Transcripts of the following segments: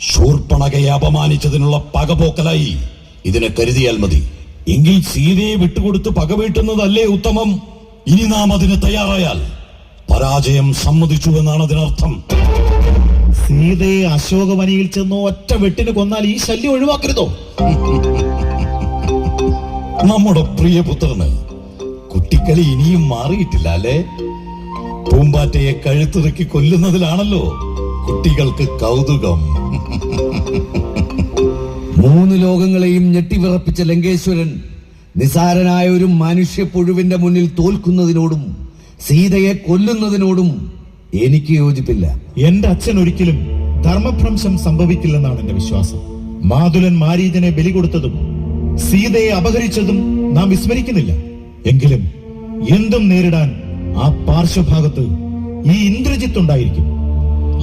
ശൂർപ്പണകയെ അപമാനിച്ചതിനുള്ള പകപോക്കലായി. ഇതിനെ കരുതിയാൽ മതി. എങ്കിൽ സീതയെ വിട്ടുകൊടുത്ത് പകവീട്ടുന്നതല്ലേ ഉത്തമം? ഇനി നാം അതിന് തയ്യാറായാൽ പരാജയം സമ്മതിച്ചു എന്നാണ് അതിനർത്ഥം. സീതയെ അശോകവനിയിൽ ചെന്ന് ഒറ്റ വെട്ടിന് കൊന്നാൽ ഈ ശല്യം ഒഴിവാക്കരുതോ? നമ്മുടെ പ്രിയപുത്രന് കുട്ടിക്കളി ഇനിയും മാറിയിട്ടില്ല അല്ലേ? പൂമ്പാറ്റയെ കഴുത്തിറക്കി കൊല്ലുന്നതിലാണല്ലോ കുട്ടികൾക്ക് കൗതുകം. മൂന്ന് ലോകങ്ങളെയും ഞെട്ടിവിറപ്പിച്ച ലങ്കേശ്വരൻ നിസാരനായ ഒരു മനുഷ്യ പുഴുവിന്റെ മുന്നിൽ തോൽക്കുന്നതിനോടും സീതയെ കൊല്ലുന്നതിനോടും എനിക്ക് യോജിപ്പില്ല. എന്റെ അച്ഛൻ ഒരിക്കലും ധർമ്മഭ്രംശം സംഭവിക്കില്ലെന്നാണ് എന്റെ വിശ്വാസം. മാതുലൻ മാരീജനെ ബലി കൊടുത്തതും സീതയെ അപഹരിച്ചതും നാം വിസ്മരിക്കുന്നില്ല. എങ്കിലും എന്തും നേരിടാൻ ആ പാർശ്വഭാഗത്ത് ഈ ഇന്ദ്രജിത്ത് ഉണ്ടായിരിക്കും.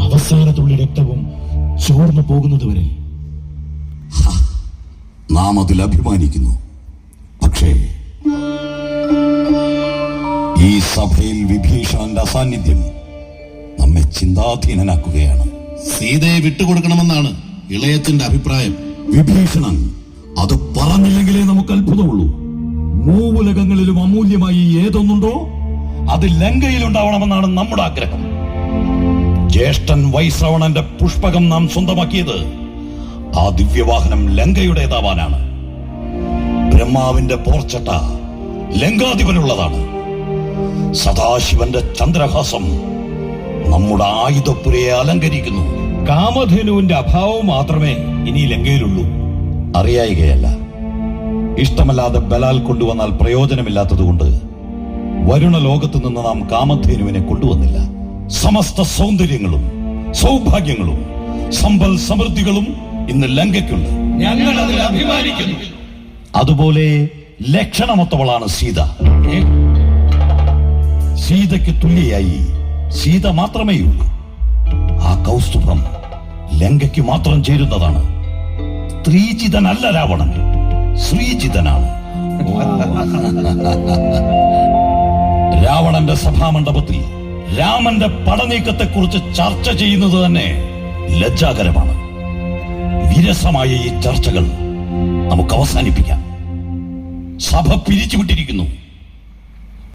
അവസാന തുള്ളി രക്തവും ചോർന്നു പോകുന്നതുവരെ. നാം അതിൽ അഭിമാനിക്കുന്നു. പക്ഷേ ഈ സഭയിൽ വിഭീഷണന്റെ അസാന്നിധ്യം നമ്മെ ചിന്താധീനനാക്കുകയാണ്. സീതയെ വിട്ടുകൊടുക്കണമെന്നാണ് ഇളയത്തിന്റെ അഭിപ്രായം. വിഭീഷണൻ അത് പറഞ്ഞില്ലെങ്കിലേ നമുക്ക് അത്ഭുതമുള്ളൂ. മൂവുലകങ്ങളിലും അമൂല്യമായി ഏതൊന്നുണ്ടോ അത് ലങ്കയിൽ ഉണ്ടാവണമെന്നാണ് നമ്മുടെ ആഗ്രഹം. ജ്യേഷ്ഠൻ വൈശ്രവണന്റെ പുഷ്പകം നാം സ്വന്തമാക്കിയത് ആ ദിവ്യവാഹനം ലങ്കയുടേതാവാനാണ്. ബ്രഹ്മാവിന്റെ പോർച്ചട്ട ലങ്കാധിപനുള്ളതാണ്. സദാശിവന്റെ ചന്ദ്രഹാസം നമ്മുടെ ആയുധപ്പുരയെ അലങ്കരിക്കുന്നു. കാമധേനുവിന്റെ അഭാവം മാത്രമേ ഇനി ലങ്കയിലുള്ളൂ. അറിയായികയല്ല. ഇഷ്ടമല്ലാതെ ബലാൽ കൊണ്ടുവന്നാൽ പ്രയോജനമില്ലാത്തതുകൊണ്ട് വരുണ ലോകത്തു നിന്ന് നാം കാമധേനുവിനെ കൊണ്ടുവന്നില്ല. സമസ്ത സൗന്ദര്യങ്ങളും സൗഭാഗ്യങ്ങളും സമ്പൽ സമൃദ്ധികളും ഇന്ന് ലങ്കയ്ക്കുണ്ട്. ഞങ്ങൾ അതിൽ അഭിമാനിക്കുന്നു. അതുപോലെ ലക്ഷണമൊത്തവളാണ് സീത. സീതയ്ക്ക് തുല്യയായി സീത മാത്രമേ ഉള്ളൂ ആ കൗസ്തുഭം ലങ്കയ്ക്ക് മാത്രം ചേരുന്നതാണ്. സ്ത്രീചിതനല്ല രാവണൻ. ശ്രീചിതനാണ്. രാവണന്റെ സഭാമണ്ഡപത്തിൽ രാമന്റെ പടനീക്കത്തെക്കുറിച്ച് ചർച്ച ചെയ്യുന്നത് തന്നെ ലജ്ജാകരമാണ്. വിരസമായ ഈ ചർച്ചകൾ നമുക്ക് അവസാനിപ്പിക്കാം. സഭ പിരിച്ചുവിട്ടിരിക്കുന്നു.